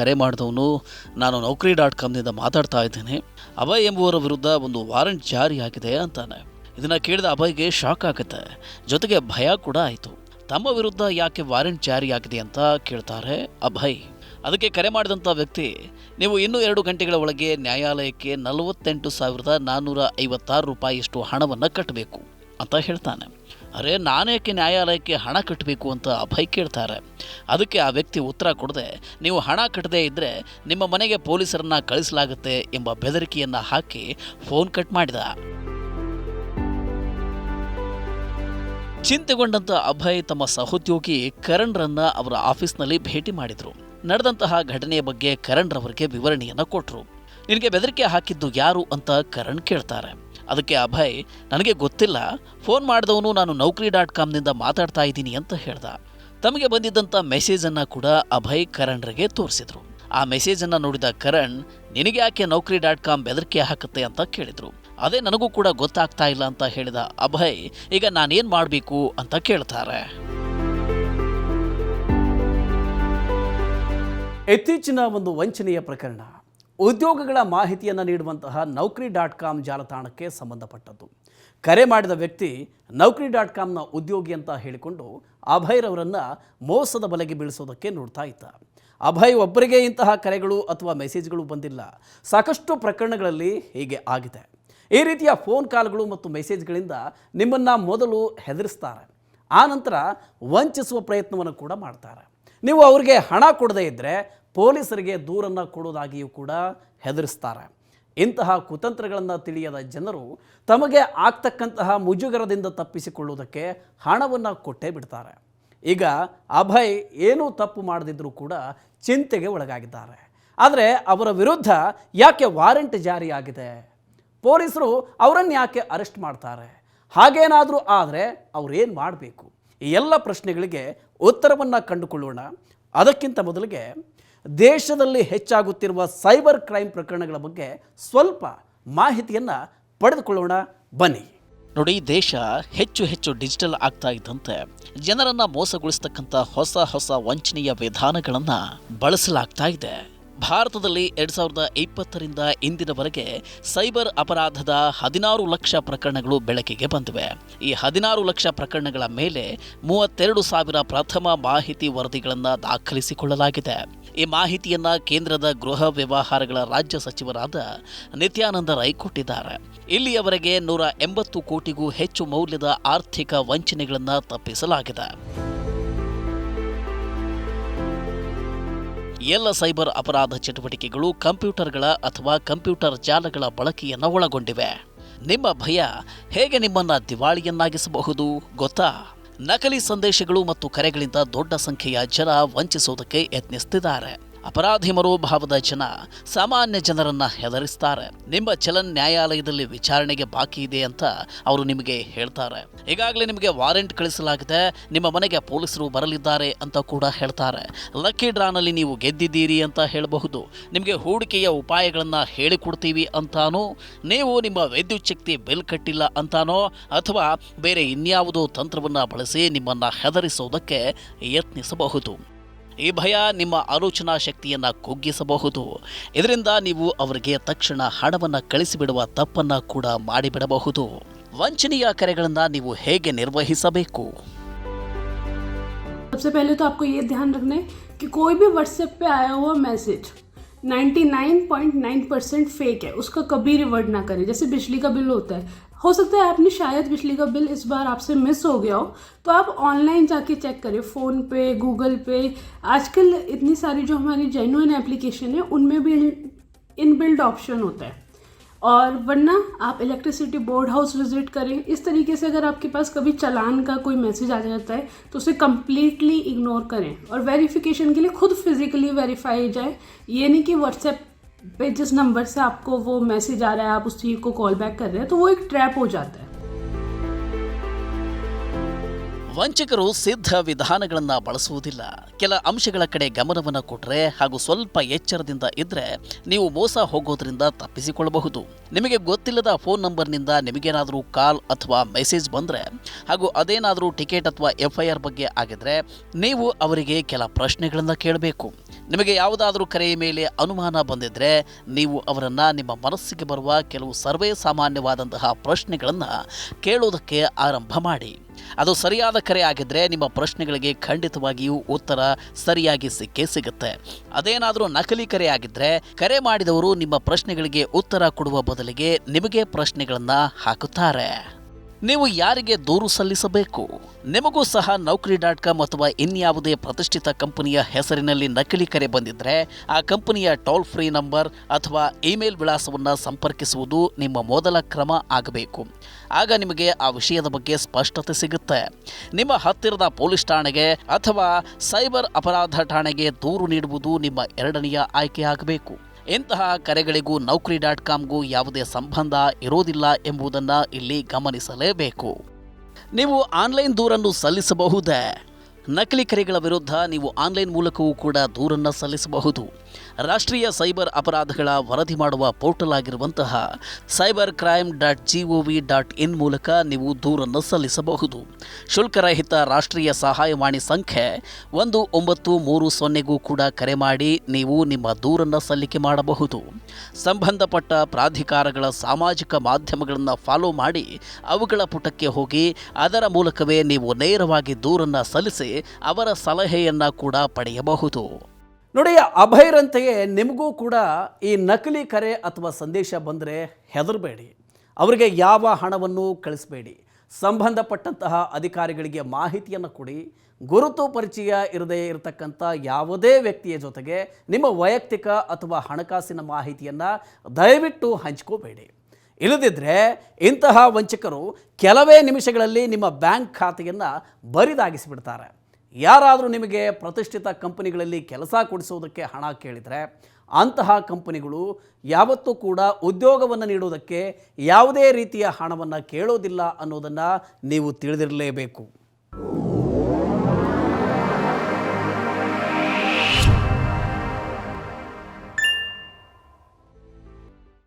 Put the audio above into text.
ಕರೆ ಮಾಡಿದವನು ನಾನು ನೌಕರಿ ಡಾಟ್ ಕಾಮ್ನಿಂದ ಮಾತಾಡ್ತಾ ಇದ್ದೇನೆ. ಅಭಯ್ ಎಂಬುವರ ವಿರುದ್ಧ ಒಂದು ವಾರೆಂಟ್ ಜಾರಿಯಾಗಿದೆ ಅಂತಾನೆ. ಇದನ್ನು ಕೇಳಿದ ಅಭಯ್ಗೆ ಶಾಕ್ ಆಗುತ್ತೆ. ಜೊತೆಗೆ ಭಯ ಕೂಡ ಆಯಿತು. ತಮ್ಮ ವಿರುದ್ಧ ಯಾಕೆ ವಾರೆಂಟ್ ಜಾರಿಯಾಗಿದೆ ಅಂತ ಕೇಳ್ತಾರೆ ಅಭಯ್. ಅದಕ್ಕೆ ಕರೆ ಮಾಡಿದಂಥ ವ್ಯಕ್ತಿ, ನೀವು ಇನ್ನೂ ಎರಡು ಗಂಟೆಗಳ ಒಳಗೆ ನ್ಯಾಯಾಲಯಕ್ಕೆ ನಲವತ್ತೆಂಟು ಸಾವಿರದ ನಾನ್ನೂರ ಐವತ್ತಾರು ರೂಪಾಯಿಯಷ್ಟು ಹಣವನ್ನು ಕಟ್ಟಬೇಕು ಅಂತ ಹೇಳ್ತಾನೆ. ಅರೆ, ನಾನೇಕೆ ನ್ಯಾಯಾಲಯಕ್ಕೆ ಹಣ ಕಟ್ಟಬೇಕು ಅಂತ ಅಭಯ್ ಕೇಳ್ತಾರೆ. ಅದಕ್ಕೆ ಆ ವ್ಯಕ್ತಿ ಉತ್ತರ ಕೊಡದೆ, ನೀವು ಹಣ ಕಟ್ಟದೇ ಇದ್ದರೆ ನಿಮ್ಮ ಮನೆಗೆ ಪೊಲೀಸರನ್ನು ಕಳಿಸಲಾಗುತ್ತೆ ಎಂಬ ಬೆದರಿಕೆಯನ್ನು ಹಾಕಿ ಫೋನ್ ಕಟ್ ಮಾಡಿದ. ಚಿಂತೆಗೊಂಡಂಥ ಅಭಯ್ ತಮ್ಮ ಸಹೋದ್ಯೋಗಿ ಕರಣ್ ಅವರ ಆಫೀಸ್ನಲ್ಲಿ ಭೇಟಿ ಮಾಡಿದರು. ನಡೆದಂತಹ ಘಟನೆಯ ಬಗ್ಗೆ ಕರಣ್ ರವರಿಗೆ ವಿವರಣೆಯನ್ನು ಕೊಟ್ಟರು ನಿನಗೆ ಬೆದರಿಕೆ ಹಾಕಿದ್ದು ಯಾರು ಅಂತ ಕರಣ್ ಕೇಳ್ತಾರೆ. ಅದಕ್ಕೆ ಅಭಯ್ ನನಗೆ ಗೊತ್ತಿಲ್ಲ. ಫೋನ್ ಮಾಡಿದವನು ನಾನು ನೌಕರಿ ಡಾಟ್ ಕಾಮ್ನಿಂದ ಮಾತಾಡ್ತಾ ಇದ್ದೀನಿ ಅಂತ ಹೇಳ್ದ. ತಮಗೆ ಬಂದಿದ್ದಂಥ ಮೆಸೇಜನ್ನು ಕೂಡ ಅಭಯ್ ಕರಣ್ರಿಗೆ ತೋರಿಸಿದರು. ಆ ಮೆಸೇಜನ್ನು ನೋಡಿದ ಕರಣ್, ನಿನಗೆ ಯಾಕೆ ನೌಕರಿ ಡಾಟ್ ಕಾಮ್ ಬೆದರಿಕೆ ಹಾಕುತ್ತೆ ಅಂತ ಕೇಳಿದರು. ಅದೇ ನನಗೂ ಕೂಡ ಗೊತ್ತಾಗ್ತಾ ಇಲ್ಲ ಅಂತ ಹೇಳಿದ ಅಭಯ್ ಈಗ ನಾನೇನು ಮಾಡಬೇಕು? ಅಂತ ಕೇಳ್ತಾರೆ. ಇತ್ತೀಚಿನ ಒಂದು ವಂಚನೆಯ ಪ್ರಕರಣ. ಉದ್ಯೋಗಗಳ ಮಾಹಿತಿಯನ್ನು ನೀಡುವಂತಹ ನೌಕರಿ ಡಾಟ್ ಕಾಮ್ ಜಾಲತಾಣಕ್ಕೆ ಸಂಬಂಧಪಟ್ಟದ್ದು. ಕರೆ ಮಾಡಿದ ವ್ಯಕ್ತಿ ನೌಕರಿ ಡಾಟ್ ಕಾಮ್ನ ಉದ್ಯೋಗಿ ಅಂತ ಹೇಳಿಕೊಂಡು ಅಭಯ್ರವರನ್ನು ಮೋಸದ ಬಲೆಗೆ ಬೀಳಿಸೋದಕ್ಕೆ ನೋಡ್ತಾ ಇದ್ದ. ಅಭಯ್ ಒಬ್ಬರಿಗೆ ಇಂತಹ ಕರೆಗಳು ಅಥವಾ ಮೆಸೇಜ್ಗಳು ಬಂದಿಲ್ಲ. ಸಾಕಷ್ಟು ಪ್ರಕರಣಗಳಲ್ಲಿ ಹೀಗೆ ಆಗಿದೆ. ಈ ರೀತಿಯ ಫೋನ್ ಕಾಲ್ಗಳು ಮತ್ತು ಮೆಸೇಜ್ಗಳಿಂದ ನಿಮ್ಮನ್ನು ಮೊದಲು ಹೆದರಿಸ್ತಾರೆ. ಆನಂತರ ವಂಚಿಸುವ ಪ್ರಯತ್ನವನ್ನು ಕೂಡ ಮಾಡ್ತಾರೆ. ನೀವು ಅವರಿಗೆ ಹಣ ಕೊಡದೇ ಇದ್ದರೆ ಪೊಲೀಸರಿಗೆ ದೂರನ್ನು ಕೊಡುವುದಾಗಿಯೂ ಕೂಡ ಹೆದರಿಸ್ತಾರೆ. ಇಂತಹ ಕುತಂತ್ರಗಳನ್ನು ತಿಳಿಯದ ಜನರು ತಮಗೆ ಆಗ್ತಕ್ಕಂತಹ ಮುಜುಗರದಿಂದ ತಪ್ಪಿಸಿಕೊಳ್ಳುವುದಕ್ಕೆ ಹಣವನ್ನು ಕೊಟ್ಟೇ ಬಿಡ್ತಾರೆ. ಈಗ ಅಭಯ್ ಏನೂ ತಪ್ಪು ಮಾಡದಿದ್ದರೂ ಕೂಡ ಚಿಂತೆಗೆ ಒಳಗಾಗಿದ್ದಾರೆ. ಆದರೆ ಅವರ ವಿರುದ್ಧ ಯಾಕೆ ವಾರೆಂಟ್ ಜಾರಿಯಾಗಿದೆ? ಪೊಲೀಸರು ಅವರನ್ನು ಯಾಕೆ ಅರೆಸ್ಟ್ ಮಾಡ್ತಾರೆ? ಹಾಗೇನಾದರೂ ಆದರೆ ಅವ್ರೇನು ಮಾಡಬೇಕು? ಈ ಎಲ್ಲ ಪ್ರಶ್ನೆಗಳಿಗೆ ಉತ್ತರವನ್ನು ಕಂಡುಕೊಳ್ಳೋಣ. ಅದಕ್ಕಿಂತ ಮೊದಲಿಗೆ ದೇಶದಲ್ಲಿ ಹೆಚ್ಚಾಗುತ್ತಿರುವ ಸೈಬರ್ ಕ್ರೈಮ್ ಪ್ರಕರಣಗಳ ಬಗ್ಗೆ ಸ್ವಲ್ಪ ಮಾಹಿತಿಯನ್ನು ಪಡೆದುಕೊಳ್ಳೋಣ. ಬನ್ನಿ. ನೋಡಿ, ದೇಶ ಹೆಚ್ಚು ಹೆಚ್ಚು ಡಿಜಿಟಲ್ ಆಗ್ತಾ ಇದ್ದಂತೆ ಜನರನ್ನ ಮೋಸಗೊಳಿಸ್ತಕ್ಕಂಥ ಹೊಸ ಹೊಸ ವಂಚನೆಯ ವಿಧಾನಗಳನ್ನು ಬಳಸಲಾಗ್ತಾ ಇದೆ. ಭಾರತದಲ್ಲಿ ಎರಡು ಸಾವಿರದ ಇಪ್ಪತ್ತರಿಂದ ಇಂದಿನವರೆಗೆ ಸೈಬರ್ ಅಪರಾಧದ ಹದಿನಾರು ಲಕ್ಷ ಪ್ರಕರಣಗಳು ಬೆಳಕಿಗೆ ಬಂದಿವೆ. ಈ ಹದಿನಾರು ಲಕ್ಷ ಪ್ರಕರಣಗಳ ಮೇಲೆ ಮೂವತ್ತೆರಡು ಸಾವಿರ ಪ್ರಥಮ ಮಾಹಿತಿ ವರದಿಗಳನ್ನು ದಾಖಲಿಸಿಕೊಳ್ಳಲಾಗಿದೆ. ಈ ಮಾಹಿತಿಯನ್ನ ಕೇಂದ್ರದ ಗೃಹ ವ್ಯವಹಾರಗಳ ರಾಜ್ಯ ಸಚಿವರಾದ ನಿತ್ಯಾನಂದ ರೈ ಕೊಟ್ಟಿದ್ದಾರೆ. ಇಲ್ಲಿಯವರೆಗೆ ನೂರ ಎಂಬತ್ತು ಕೋಟಿಗೂ ಹೆಚ್ಚು ಮೌಲ್ಯದ ಆರ್ಥಿಕ ವಂಚನೆಗಳನ್ನು ತಪ್ಪಿಸಲಾಗಿದೆ. ಎಲ್ಲ ಸೈಬರ್ ಅಪರಾಧ ಚಟುವಟಿಕೆಗಳು ಕಂಪ್ಯೂಟರ್ಗಳ ಅಥವಾ ಕಂಪ್ಯೂಟರ್ ಜಾಲಗಳ ಬಳಕೆಯನ್ನು ಒಳಗೊಂಡಿವೆ. ನಿಮ್ಮ ಭಯ ಹೇಗೆ ನಿಮ್ಮನ್ನು ದಿವಾಳಿಯನ್ನಾಗಿಸಬಹುದು ಗೊತ್ತಾ? ನಕಲಿ ಸಂದೇಶಗಳು ಮತ್ತು ಕರೆಗಳಿಂದ ದೊಡ್ಡ ಸಂಖ್ಯೆಯ ಜನ ವಂಚಿಸುವುದಕ್ಕೆ ಯತ್ನಿಸುತ್ತಿದ್ದಾರೆ ಅಪರಾಧಿ ಮನೋಭಾವದ ಜನ ಸಾಮಾನ್ಯ ಜನರನ್ನು ಹೆದರಿಸ್ತಾರೆ. ನಿಮ್ಮ ಚಲನ್ ನ್ಯಾಯಾಲಯದಲ್ಲಿ ವಿಚಾರಣೆಗೆ ಬಾಕಿ ಇದೆ ಅಂತ ಅವರು ನಿಮಗೆ ಹೇಳ್ತಾರೆ. ಈಗಾಗಲೇ ನಿಮಗೆ ವಾರೆಂಟ್ ಕಳಿಸಲಾಗಿದೆ, ನಿಮ್ಮ ಮನೆಗೆ ಪೊಲೀಸರು ಬರಲಿದ್ದಾರೆ ಅಂತ ಕೂಡ ಹೇಳ್ತಾರೆ. ಲಕ್ಕಿ ಡ್ರಾನಲ್ಲಿ ನೀವು ಗೆದ್ದಿದ್ದೀರಿ ಅಂತ ಹೇಳಬಹುದು. ನಿಮಗೆ ಹೂಡಿಕೆಯ ಉಪಾಯಗಳನ್ನು ಹೇಳಿಕೊಡ್ತೀವಿ ಅಂತಾನೋ, ನೀವು ನಿಮ್ಮ ವಿದ್ಯುತ್ ಶಕ್ತಿ ಬಿಲ್ ಕಟ್ಟಿಲ್ಲ ಅಂತಾನೋ, ಅಥವಾ ಬೇರೆ ಇನ್ಯಾವುದೋ ತಂತ್ರವನ್ನು ಬಳಸಿ ನಿಮ್ಮನ್ನ ಹೆದರಿಸುವುದಕ್ಕೆ ಯತ್ನಿಸಬಹುದು. ಈ ಭಯ ನಿಮ್ಮ ಆಲೋಚನಾ ಶಕ್ತಿಯನ್ನ ಕುಗ್ಗಿಸಬಹುದು ಇದರಿಂದ ನೀವು ಅವರಿಗೆ ತಕ್ಷಣ ಹಣವನ್ನ ಕಳಿಸಿಬಿಡುವ ತಪ್ಪನ್ನ ಕೂಡ ಮಾಡಿಬಿಡಬಹುದು ವಂಚನೆಯ ಕರೆಗಳನ್ನ ನೀವು ಹೇಗೆ ನಿರ್ವಹಿಸಬೇಕು सबसे पहले तो आपको ये ध्यान रखना है कि कोई भी व्हाट्सएप पे आया हुआ मैसेज 99.9 परसेंट फेक है उसका कभी रिवर्ट ना करें जैसे बिजली का बिल होता है हो सकता है आपने शायद बिजली का बिल इस बार आपसे मिस हो गया हो। तो आप ऑनलाइन जाके चेक करें, फ़ोन पे, गूगल पे। आजकल इतनी सारी जो हमारी जेन्युइन एप्लीकेशन है, उनमें भी इन बिल्ड ऑप्शन होता है। और वरना आप इलेक्ट्रिसिटी बोर्ड हाउस विज़िट करें। इस तरीके से अगर आपके पास कभी चलान का कोई मैसेज आ जाता है तो उसे कम्प्लीटली इग्नोर करें। और वेरिफिकेशन के लिए खुद फिजिकली वेरीफाई जाए। ये नहीं कि व्हाट्सएप पे जिस नंबर से आपको वो मैसेज आ रहा है आप उस चीज़ को कॉल बैक कर रहे हैं तो वो एक ट्रैप हो जाता है ವಂಚಕರು ಸಿದ್ಧ ವಿಧಾನಗಳನ್ನು ಬಳಸುವುದಿಲ್ಲ ಕೆಲ ಅಂಶಗಳ ಕಡೆ ಗಮನವನ್ನು ಕೊಟ್ಟರೆ ಹಾಗೂ ಸ್ವಲ್ಪ ಎಚ್ಚರದಿಂದ ಇದ್ರೆ ನೀವು ಮೋಸ ಹೋಗೋದ್ರಿಂದ ತಪ್ಪಿಸಿಕೊಳ್ಳಬಹುದು ನಿಮಗೆ ಗೊತ್ತಿಲ್ಲದ ಫೋನ್ ನಂಬರ್ನಿಂದ ನಿಮಗೇನಾದರೂ ಕಾಲ್ ಅಥವಾ ಮೆಸೇಜ್ ಬಂದರೆ ಹಾಗೂ ಅದೇನಾದರೂ ಟಿಕೆಟ್ ಅಥವಾ ಎಫ್ ಐ ಆರ್ ಬಗ್ಗೆ ಆಗಿದ್ರೆ ನೀವು ಅವರಿಗೆ ಕೆಲ ಪ್ರಶ್ನೆಗಳನ್ನು ಕೇಳಬೇಕು ನಿಮಗೆ ಯಾವುದಾದರೂ ಕರೆಯ ಮೇಲೆ ಅನುಮಾನ ಬಂದಿದ್ದರೆ ನೀವು ಅವರನ್ನು ನಿಮ್ಮ ಮನಸ್ಸಿಗೆ ಬರುವ ಕೆಲವು ಸರ್ವೇ ಸಾಮಾನ್ಯವಾದಂತಹ ಪ್ರಶ್ನೆಗಳನ್ನು ಕೇಳೋದಕ್ಕೆ ಆರಂಭ ಮಾಡಿ. ಅದು ಸರಿಯಾದ ಕರೆ ಆಗಿದ್ದರೆ ನಿಮ್ಮ ಪ್ರಶ್ನೆಗಳಿಗೆ ಖಂಡಿತವಾಗಿಯೂ ಉತ್ತರ ಸರಿಯಾಗಿ ಸಿಕ್ಕೇ ಸಿಗುತ್ತೆ. ಅದೇನಾದರೂ ನಕಲಿ ಕರೆ ಆಗಿದ್ದರೆ ಕರೆ ಮಾಡಿದವರು ನಿಮ್ಮ ಪ್ರಶ್ನೆಗಳಿಗೆ ಉತ್ತರ ಕೊಡುವ ಬದಲಿಗೆ ನಿಮಗೆ ಪ್ರಶ್ನೆಗಳನ್ನು ಹಾಕುತ್ತಾರೆ. ನೀವು ಯಾರಿಗೆ ದೂರು ಸಲ್ಲಿಸಬೇಕು? ನಿಮಗೂ ಸಹ ನೌಕರಿ ಡಾಟ್ ಕಾಮ್ ಅಥವಾ ಇನ್ಯಾವುದೇ ಪ್ರತಿಷ್ಠಿತ ಕಂಪನಿಯ ಹೆಸರಿನಲ್ಲಿ ನಕಲಿ ಕರೆ ಬಂದಿದ್ದರೆ ಆ ಕಂಪನಿಯ ಟೋಲ್ ಫ್ರೀ ನಂಬರ್ ಅಥವಾ ಇಮೇಲ್ ವಿಳಾಸವನ್ನು ಸಂಪರ್ಕಿಸುವುದು ನಿಮ್ಮ ಮೊದಲ ಕ್ರಮ ಆಗಬೇಕು. ಆಗ ನಿಮಗೆ ಆ ವಿಷಯದ ಬಗ್ಗೆ ಸ್ಪಷ್ಟತೆ ಸಿಗುತ್ತೆ. ನಿಮ್ಮ ಹತ್ತಿರದ ಪೊಲೀಸ್ ಠಾಣೆಗೆ ಅಥವಾ ಸೈಬರ್ ಅಪರಾಧ ಠಾಣೆಗೆ ದೂರು ನೀಡುವುದು ನಿಮ್ಮ ಎರಡನೆಯ ಆಯ್ಕೆ ಆಗಬೇಕು. ಇಂತಹ ಕರೆಗಳಿಗೂ ನೌಕರಿ ಡಾಟ್ ಕಾಮ್ಗೂ ಯಾವುದೇ ಸಂಬಂಧ ಇರೋದಿಲ್ಲ ಎಂಬುದನ್ನು ಇಲ್ಲಿ ಗಮನಿಸಲೇಬೇಕು. ನೀವು ಆನ್ಲೈನ್ ದೂರನ್ನು ಸಲ್ಲಿಸಬಹುದೇ? ನಕಲಿ ಕರೆಗಳ ವಿರುದ್ಧ ನೀವು ಆನ್ಲೈನ್ ಮೂಲಕವೂ ಕೂಡ ದೂರನ್ನು ಸಲ್ಲಿಸಬಹುದು. ರಾಷ್ಟ್ರೀಯ ಸೈಬರ್ ಅಪರಾಧಗಳ ವರದಿ ಮಾಡುವ ಪೋರ್ಟಲ್ ಆಗಿರುವಂತಹ cyber crime dot G O V dot in ಮೂಲಕ ನೀವು ದೂರನ್ನು ಸಲ್ಲಿಸಬಹುದು. ಶುಲ್ಕರಹಿತ ರಾಷ್ಟ್ರೀಯ ಸಹಾಯವಾಣಿ ಸಂಖ್ಯೆ ಒಂದು ಒಂಬತ್ತು ಮೂರು ಸೊನ್ನೆಗೂ ಕೂಡ ಕರೆ ಮಾಡಿ ನೀವು ನಿಮ್ಮ ದೂರನ್ನು ಸಲ್ಲಿಕೆ ಮಾಡಬಹುದು. ಸಂಬಂಧಪಟ್ಟ ಪ್ರಾಧಿಕಾರಗಳ ಸಾಮಾಜಿಕ ಮಾಧ್ಯಮಗಳನ್ನು ಫಾಲೋ ಮಾಡಿ ಅವುಗಳ ಪುಟಕ್ಕೆ ಹೋಗಿ ಅದರ ಮೂಲಕವೇ ನೀವು ನೇರವಾಗಿ ದೂರನ್ನು ಸಲ್ಲಿಸಿ ಅವರ ಸಲಹೆಯನ್ನು ಕೂಡ ಪಡೆಯಬಹುದು. ನೋಡಿ ಅಭಯರಂತೆಯೇ ನಿಮಗೂ ಕೂಡ ಈ ನಕಲಿ ಕರೆ ಅಥವಾ ಸಂದೇಶ ಬಂದರೆ ಹೆದರಬೇಡಿ. ಅವರಿಗೆ ಯಾವ ಹಣವನ್ನು ಕಳಿಸಬೇಡಿ. ಸಂಬಂಧಪಟ್ಟಂತಹ ಅಧಿಕಾರಿಗಳಿಗೆ ಮಾಹಿತಿಯನ್ನು ಕೊಡಿ. ಗುರುತು ಪರಿಚಯ ಇರದೇ ಇರತಕ್ಕಂಥ ಯಾವುದೇ ವ್ಯಕ್ತಿಯ ಜೊತೆಗೆ ನಿಮ್ಮ ವೈಯಕ್ತಿಕ ಅಥವಾ ಹಣಕಾಸಿನ ಮಾಹಿತಿಯನ್ನು ದಯವಿಟ್ಟು ಹಂಚ್ಕೋಬೇಡಿ. ಇಲ್ಲದಿದ್ದರೆ ಇಂತಹ ವಂಚಕರು ಕೆಲವೇ ನಿಮಿಷಗಳಲ್ಲಿ ನಿಮ್ಮ ಬ್ಯಾಂಕ್ ಖಾತೆಯನ್ನು ಬರಿದಾಗಿಸಿಬಿಡ್ತಾರೆ. ಯಾರಾದರೂ ನಿಮಗೆ ಪ್ರತಿಷ್ಠಿತ ಕಂಪನಿಗಳಲ್ಲಿ ಕೆಲಸ ಕೊಡಿಸೋದಕ್ಕೆ ಹಣ ಕೇಳಿದರೆ ಅಂತಹ ಕಂಪನಿಗಳು ಯಾವತ್ತೂ ಕೂಡ ಉದ್ಯೋಗವನ್ನು ನೀಡುವುದಕ್ಕೆ ಯಾವುದೇ ರೀತಿಯ ಹಣವನ್ನು ಕೇಳೋದಿಲ್ಲ ಅನ್ನೋದನ್ನು ನೀವು ತಿಳಿದಿರಲೇಬೇಕು.